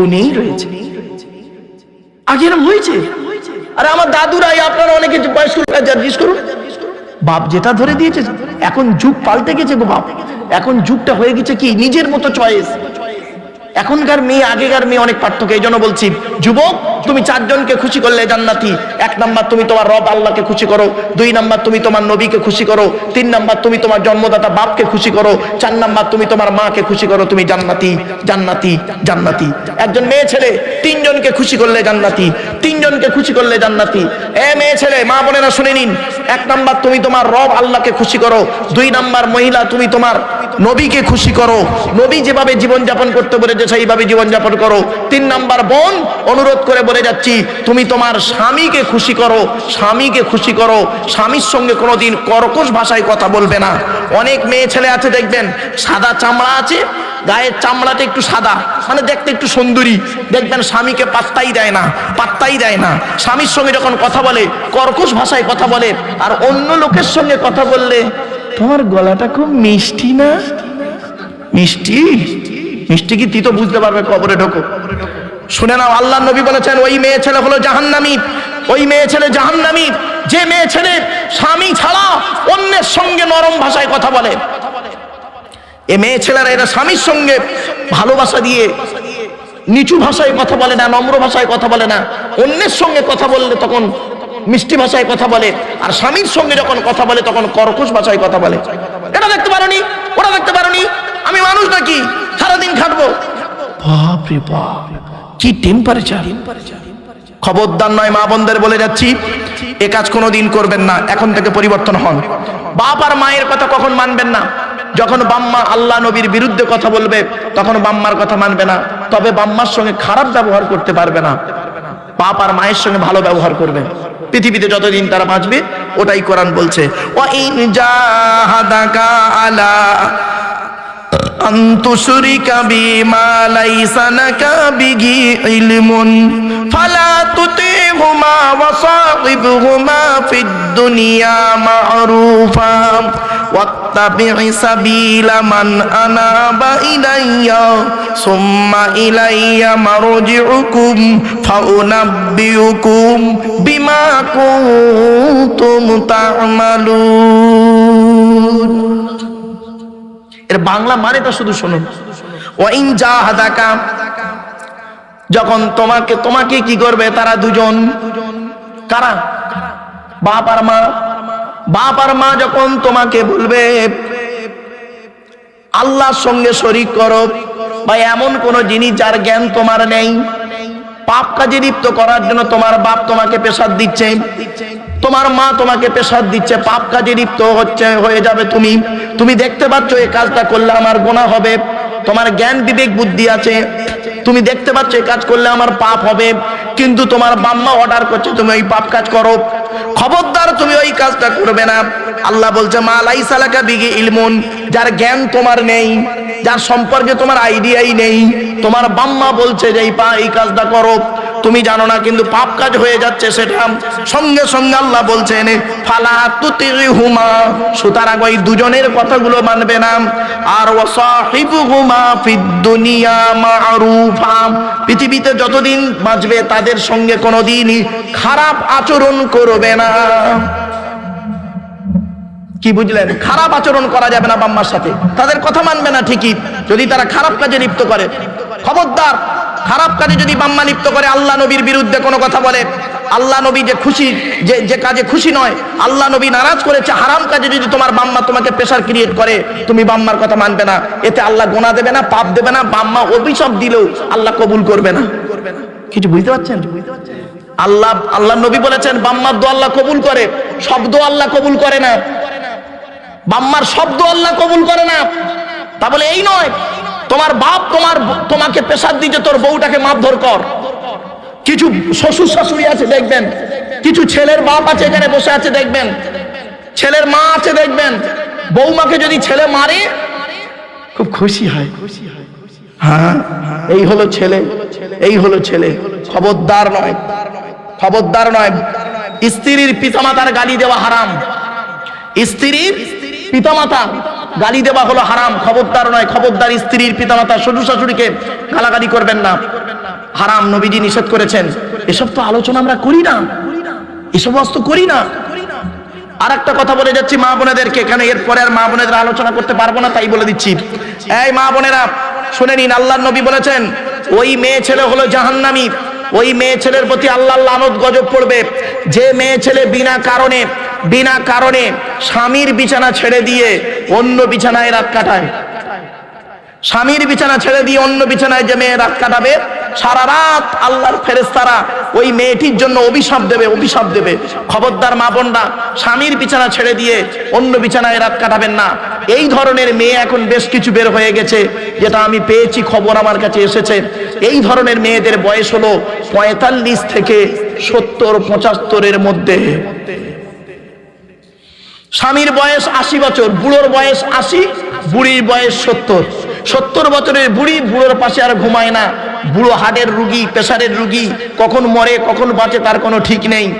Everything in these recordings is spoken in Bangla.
বউ নেই রয়েছে। আগে এরম হয়েছে। আরে আমার দাদুরাই আপনারা অনেকে বয়স্ক জিজ্ঞেস করুন। বাপ যেটা ধরে দিয়েছে, এখন যুগ পাল্টে গেছে গো বাপ। এখন যুগটা হয়ে গেছে কি? নিজের মতো চয়েস এখনকার মেয়ে, আগেকার মেয়ে অনেক পার্থক্য, এই জন্য বলছি, যুবক তুমি চারজনকে খুশি করলে জান্নাতি। এক নাম্বার তুমি তোমার রব আল্লাহকে খুশি করো। দুই নাম্বার তুমি তোমার নবীকে খুশি করো। তিন নাম্বার তুমি তোমার জন্মদাতা বাপকে খুশি করো। চার নাম্বার তুমি তোমার মাকে খুশি করো। তুমি জান্নাতি জান্নাতি জান্নাতি। একজন মেয়ে ছেলে, তিনজনকে খুশি করলে জান্নাতি। তিনজনকে খুশি করলে জান্নাতি। এ মেয়ে ছেলে, মা বোনেরা শুনে নিন। এক নাম্বার তুমি তোমার রব আল্লাহকে খুশি করো। দুই নাম্বার মহিলা তুমি তোমার নবীকে খুশি করো। নবী যেভাবে জীবনযাপন করতে বলেছে, সেইভাবে জীবনযাপন করো। তিন নাম্বার বোন, অনুরোধ করে বলে যাচ্ছি, তুমি তোমার স্বামীকে খুশি করো, স্বামীকে খুশি করো, স্বামীর সঙ্গে কোনোদিন কর্কশ ভাষায় কথা বলবে না। অনেক মেয়ে ছেলে আছে, দেখবেন, সাদা চামড়া আছে, গায়ের চামড়াটা একটু সাদা মানে দেখতে একটু সুন্দরী। দেখবেন, স্বামীকে পাত্তাই দেয় না, পাত্তাই দেয় না। স্বামীর সঙ্গে যখন কথা বলে, কর্কশ ভাষায় কথা বলে, আর অন্য লোকের সঙ্গে কথা বললে, তোমার গলাটা খুব মিষ্টি না? মিষ্টি? মিষ্টি কি? তুই তো বুঝতে পারবে, কবরে ঢোকো। শুনে নাও আল্লাহ নবী বলেছেন, ওই মেয়ে ছেলে হলো জাহান্নামী, ওই মেয়ে ছেলে জাহান্নামী, যে মেয়ে ছেলে স্বামী ছাড়া অন্যের সঙ্গে নরম ভাষায় কথা বলে। এ মেয়ে ছেলেরা এরা স্বামীর সঙ্গে ভালোবাসা দিয়ে, নিচু ভাষায় কথা বলে না, নম্র ভাষায় কথা বলে না। অন্যের সঙ্গে কথা বললে তখন মিষ্টি ভাষায় কথা বলে, আর স্বামীর সঙ্গে যখন কথা বলে তখন কর্কশ ভাষায় কথা বলে। এটা দেখতে পারোনি? ওরা দেখতে পারোনি? আমি মানুষ নাকি? সারাদিন খাটবো। বাপ রে বাপ। কি টেম্পারেচার খবরদার নয় মা বোনদের বলে যাচ্ছি, এ কাজ কোনোদিন করবেন না, এখন থেকে পরিবর্তন হন। বাপ আর মায়ের কথা কখন মানবেন না? যখন বাম্মা আল্লাহ নবীর বিরুদ্ধে কথা বলবে, তখন বাম্মার কথা মানবে না। তবে বাম্মার সঙ্গে খারাপ ব্যবহার করতে পারবে না। বাপ আর মায়ের সঙ্গে ভালো ব্যবহার করবে। পৃথিবীতে যতদিন তারা বাঁচবে, ওটাই কোরআন বলছে। ও ইন জাহাদাকা আলা أن تشرك بي ما ليس لك به علم فلا تطيعهما وصاحبهما في الدنيا معروفا واتبع سبيل من أناب إلي ثم إلي مرجعكم فأنبئكم بما كنتم تعملون এর বাংলা মানেটা শুধু শুনুন। ওয়াইন জাহাদাকা, যখন তোমাকে তোমাকে কি করবে তারা দুজন? কারা? বাপ আর মা। বাপ আর মা যখন তোমাকে বলবে, আল্লাহর সঙ্গে শরিক করো বা এমন কোন জিনিস যার জ্ঞান তোমার নেই পাপ কাজে লিপ্ত করার জন্য তোমার বাপ তোমাকে পেশাদ দিচ্ছে। তোমার মা তোমাকে পেশাদ দিচ্ছে, পাপ কাজে লিপ্ত হচ্ছে, হয়ে যাবে তুমি। তুমি দেখতে পাচ্ছ এই কাজটা করলে আমার গোনা হবে। তোমার জ্ঞান বিবেক বুদ্ধি আছে। তুমি দেখতে পাচ্ছ এই কাজ করলে আমার পাপ হবে। কিন্তু তোমার বাম্মা অর্ডার করছে, তুমি ওই পাপ কাজ করো। খবরদার, তুমি ওই কাজটা করবে না। আল্লাহ বলছে, মা লাই সালাকা বিগে ইলমুন। যার জ্ঞান তোমার নেই, যার সম্পর্কে তোমার আইডিয়াই নেই, তোমার বাম্মা বলছে যে, এই পা, এই কাজটা করো। তুমি জানো না, কিন্তু পাপ কাজ হয়ে যাচ্ছে সেটা। সঙ্গে সঙ্গে আল্লাহ বলছেন, ফালা তুতিরি হুমা সুতরাং ওই দুজনের কথাগুলো মানবে না। আর ওয়াসাহিবু হুমা দুনিয়া মারুফা। পৃথিবীতে যতদিন বাঁচবে, তাদের সঙ্গে কোনোদিনই খারাপ আচরণ করবে না। কি বুঝলেন? খারাপ আচরণ করা যাবে না বাম্মার সাথে। তাদের কথা মানবে না ঠিকই। যদি তারা খারাপ কাজে লিপ্ত করে। খবরদার খারাপ কাজে যদি বাম্মা লিপ্ত করে, আল্লাহ নবীর বিরুদ্ধে কোনো কথা বলে। আল্লাহ নবী যে খুশি, যে যে কাজে খুশি নয়, আল্লাহ নবী নারাজ করেছে, হারাম কাজে যদি তোমার বাম্মা তোমাকে প্রেশার ক্রিয়েট করে, তুমি বাম্মার কথা মানবে না। এতে আল্লাহ গোনা দেবে না, পাপ দেবে না, বাম্মা অভিশাপ দিলেও আল্লাহ কবুল করবে না। কিছু বুঝতে পারছেন? আল্লাহ আল্লাহ নবী বলেছেন, বাম্মার দো আল্লাহ কবুল করে শব্দ আল্লাহ কবুল করে না। বাম্মার শব্দ আল্লাহ কবুল করে না। তা বলে এই নয় তোমার বাপ তোমার তোমাকে পেশার দিতে তোর বউটাকে মারধর কর। কিছু শ্বশুর শাশুড়ি আছে, দেখবেন। কিছু ছেলের বাপ আছে এখানে বসে আছে, দেখবেন। ছেলের মা আছে, দেখবেন। বৌমাকে যদি ছেলে মারে, খুব খুশি হয়। হ্যাঁ এই হলো ছেলে, এই হলো ছেলে। খবরদার নয় খবরদার নয়। স্ত্রীর পিতামাতার গালি দেওয়া হারাম। স্ত্রীর পিতামাতা গালি দেওয়া হলো হারাম, খবরদার নয়, খবরদার স্ত্রীর পিতামাতা শ্বশুর শাশুড়িকে গালাগালি করবেন না। হারাম নবীজি নিষেধ করেছেন। এসব তো আলোচনা আমরা করি না। এসব অস্ত করি না। আর একটা কথা বলে যাচ্ছি মা বোনেদেরকে কেন এরপরে আর মা বোনেদের আলোচনা করতে পারব না, তাই বলে দিচ্ছি। এই মা বোনেরা, শুনে নিন আল্লাহ নবী বলেছেন, ওই মেয়ে ছেলে হলো জাহান্নামী। ওই মেয়ে ছেলের প্রতি আল্লাহ লানত গজব পড়বে। যে মেয়ে ছেলে বিনা কারণে বিনা কারণে স্বামীর বিছানা ছেড়ে দিয়ে অন্য বিছানায় রাত কাটায়। স্বামীর বিছানা ছেড়ে দিয়ে অন্য বিছানায় যে মেয়ে রাত কাটাবে, সারা রাত আল্লাহর ফেরেস্তারা ওই মেয়েটির জন্য অভিশাপ দেবে অভিশাপ দেবে। খবরদার মা বোনরা, স্বামীর বিছানা ছেড়ে দিয়ে অন্য বিছানায় রাত কাটাবেন না। এই ধরনের মেয়ে এখন বেশ কিছু বের হয়ে গেছে, যেটা আমি পেয়েছি, খবর আমার কাছে এসেছে। এই ধরনের মেয়েদের বয়স হলো পঁয়তাল্লিশ থেকে সত্তর, পঁচাত্তরের মধ্যে। স্বামীর বয়স আশি বছর, বুড়োর বয়স আশি, বুড়ির বয়স সত্তর। সত্তর বছরের বুড়ি বুড়োর পাশে আর ঘুমায় না। বুড়ো হার্টের রুগী প্রেশারের রুগী, কখন মরে, কখন বাঁচে তার কোনো ঠিক নেই।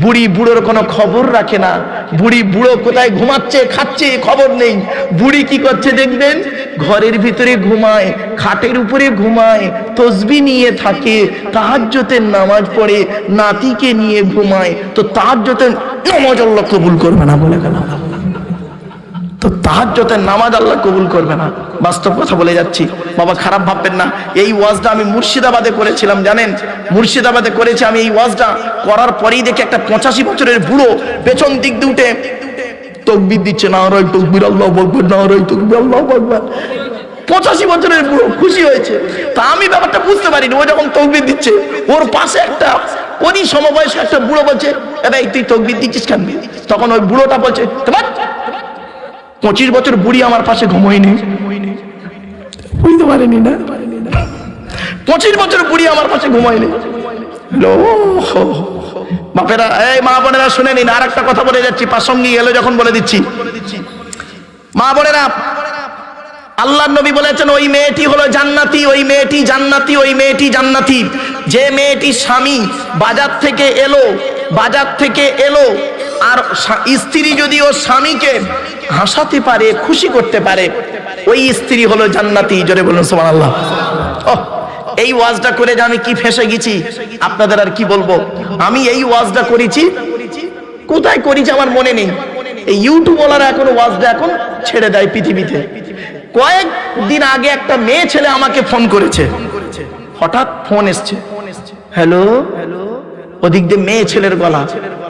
বুড়ি বুড়োর কোনো খবর রাখে না। বুড়ি বুড়ো কোথায় ঘুমাচ্ছে, খাচ্ছে, খবর নেই। বুড়ি কি করছে দেখবেন? ঘরের ভিতরে ঘুমায়, খাটের উপরে ঘুমায়, তসবি নিয়ে থাকে তাহাজ্জতের নামাজ পড়ে, নাতিকে নিয়ে ঘুমায়। তো তাহাজ্জতের নামাজ আল্লাহ কবুল করবে না বলে গেল তো তাহাজ্জতের নামাজ আল্লাহ কবুল করবে না। বাস্তব কথা বলে যাচ্ছি। বাবা খারাপ ভাববেন না। এই ওয়াজটা আমি মুর্শিদাবাদে করেছিলাম, জানেন? মুর্শিদাবাদে করেছি আমি এই ওয়াজটা। করার পরেই দেখি একটা পঁচাশি বছরের বুড়ো পেছন দিক দিয়ে উঠে তকবির দিচ্ছে না রয় তকবির, আল্লাহ বকবেন না রয় তকবির, আল্লাহ বকবেন পঁচাশি বছরের বুড়ো খুশি হয়েছে। তা আমি ব্যাপারটা বুঝতে পারিনি। ও যখন তকবির দিচ্ছে, ওর পাশে একটা, ওরই সমবয়স একটা বুড়ো বলছে এবার তুই তকবির দিচ্ছিস কেন? তখন ওই বুড়োটা বলছে, "তোমার পঁচিশ বছর বুড়ি আমার পাশে ঘুমোয়নি। বুঝতে পারেনি না? পঁচিশ বছর বুড়ি আমার পাশে ঘুমায়নি। বাপেরা, এই মা বোনেরা শুনে নিন, আর একটা কথা বলে যাচ্ছি প্রাসঙ্গিক এলো যখন বলে দিচ্ছি। মা বোনেরা আল্লাহ নবী বলেছেন, ওই মেয়েটি হলো জান্নাতি, ওই মেয়েটি জান্নাতি, ওই মেয়েটি জান্নাতি। যে মেয়েটি স্বামী বাজার থেকে এলো বাজার থেকে এলো আর স্ত্রী যদি ওর স্বামীকে হাসাতে পারে খুশি করতে পারে ওই স্ত্রী হলো জান্নাতি। জোরে বলুন সোমান আল্লাহ এই ওয়াজটা করে যে আমি কি ফেসে গেছি আপনাদের আর কি বলব? আমি এই ওয়াজটা করেছি কোথায় করেছি আমার মনে নেই। এই ইউটিউবওয়ালারা এখন ওয়াজটা এখন ছেড়ে দেয় পৃথিবীতে। কয়েক দিন আগে একটা মেয়ে ছেলে আমাকে ফোন করেছে। হঠাৎ ফোন এসছে। হ্যালো? ওদিক দিয়ে মেয়ে ছেলের গলা।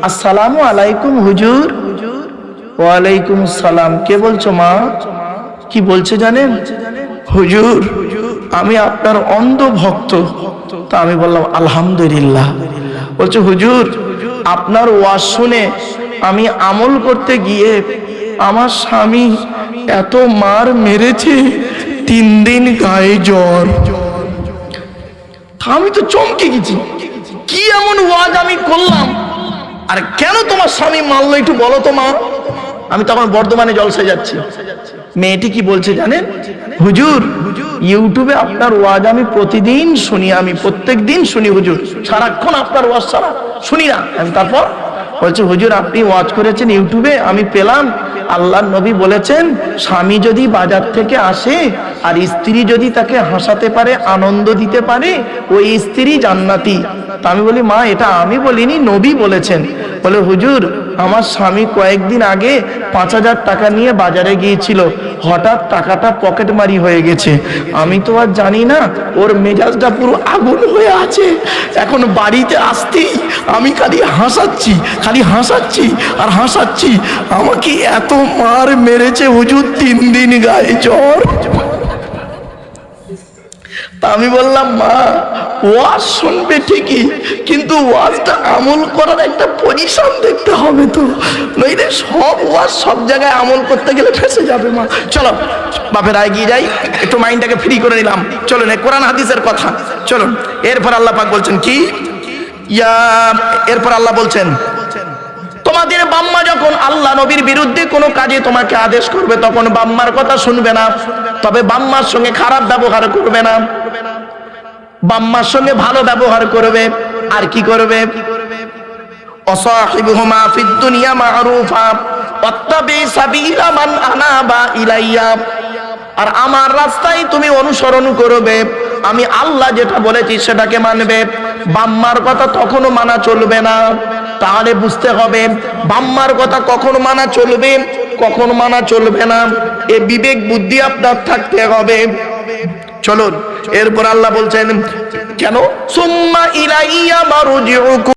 আসসালামু আলাইকুম হুজুর। ওয়ালাইকুম সালাম। কে বলছো মা? কি বলছে জানেন? হুজুর, আমি আপনার অন্ধ ভক্ত। তা আমি বললাম, আলহামদুলিল্লাহ। বলছে, হুজুর, আপনার ওয়াজ শুনে আমি আমল করতে গিয়ে আমার স্বামী এত মার মেরেছে, তিন দিন গায়ে জ্বর। আমি তো চমকে গেছি। কি এমন ওয়াজ আমি করলাম? আর কেন তোমার স্বামী মারলো একটু বলো তো মা। আমি তখন বর্ধমানে জলসে যাচ্ছি। মেয়েটি কি বলছে জানেন? হুজুর, ইউটিউবে আপনার ওয়াজ আমি প্রতিদিন শুনি, আমি প্রত্যেক দিন শুনি হুজুর। সারাক্ষণ আপনার ওয়াজ ছাড়া শুনি না। আমি তারপর বলছে, হুজুর, আপনি ওয়াজ করেছেন ইউটিউবে, আমি পেলাম। আল্লাহ নবী বলেছেন, স্বামী যদি বাজার থেকে আসে আর স্ত্রী যদি তাকে হাসাতে পারে, আনন্দ দিতে পারে, ওই স্ত্রী জান্নাতি। তা আমি বলি, মা, এটা আমি বলিনি, নবী বলেছেন। বলে, হুজুর, আমার স্বামী কয়েকদিন আগে পাঁচ হাজার টাকা নিয়ে বাজারে গিয়েছিল। হঠাৎ টাকাটা পকেট মারি হয়ে গেছে। আমি তো আর জানি না, ওর মেজাজটা পুরো আগুন হয়ে আছে। এখন বাড়িতে আসতেই আমি খালি হাসাচ্ছি খালি হাসাচ্ছি আর হাসাচ্ছি। আমাকে এত মার মেরেছে হুজুর, তিন দিন গায়ে জ্বর। আমি বললাম, মা, ওয়াজ শুনবে ঠিকই, কিন্তু ওয়াজটা আমল করার একটা পজিশন দেখতে হবে তো। নইলে সব ওয়াজ সব জায়গায় আমল করতে গেলে ফেসে যাবে, মা। চলো, বাপের এগিয়ে যাই, একটু মাইন্ডটাকে ফ্রি করে নিলাম। চলুন কোরআন হাদিসের কথা। চলুন, এরপর আল্লাহ পাক বলছেন কি? ইয়া, এরপর আল্লাহ বলছেন তোমাদের বাম্মা যখন আল্লাহ নবীর বিরুদ্ধে কোনো কাজে তোমাকে আদেশ করবে, তখন বাম্মার কথা শুনবে না। তবে বাম্মার সঙ্গে খারাপ ব্যবহার করবে না। বাম্মার সঙ্গে ভালো ব্যবহার করবে। আর কি করবে? মান আর আমার রাস্তায় তুমি অনুসরণ করবে। আমি আল্লাহ যেটা বলেছি সেটাকে মানবে। বাম্মার কথা তখনও মানা চলবে না। তাহলে বুঝতে হবে, বাম্মার কথা কখন মানা চলবে, কখন মানা চলবে না। এ বিবেক বুদ্ধি আপনার থাকতে হবে। চলুন, এরপর আল্লাহ বলছেন, কেন? সুম্মা ইলাইয়া মারুজিউকুম।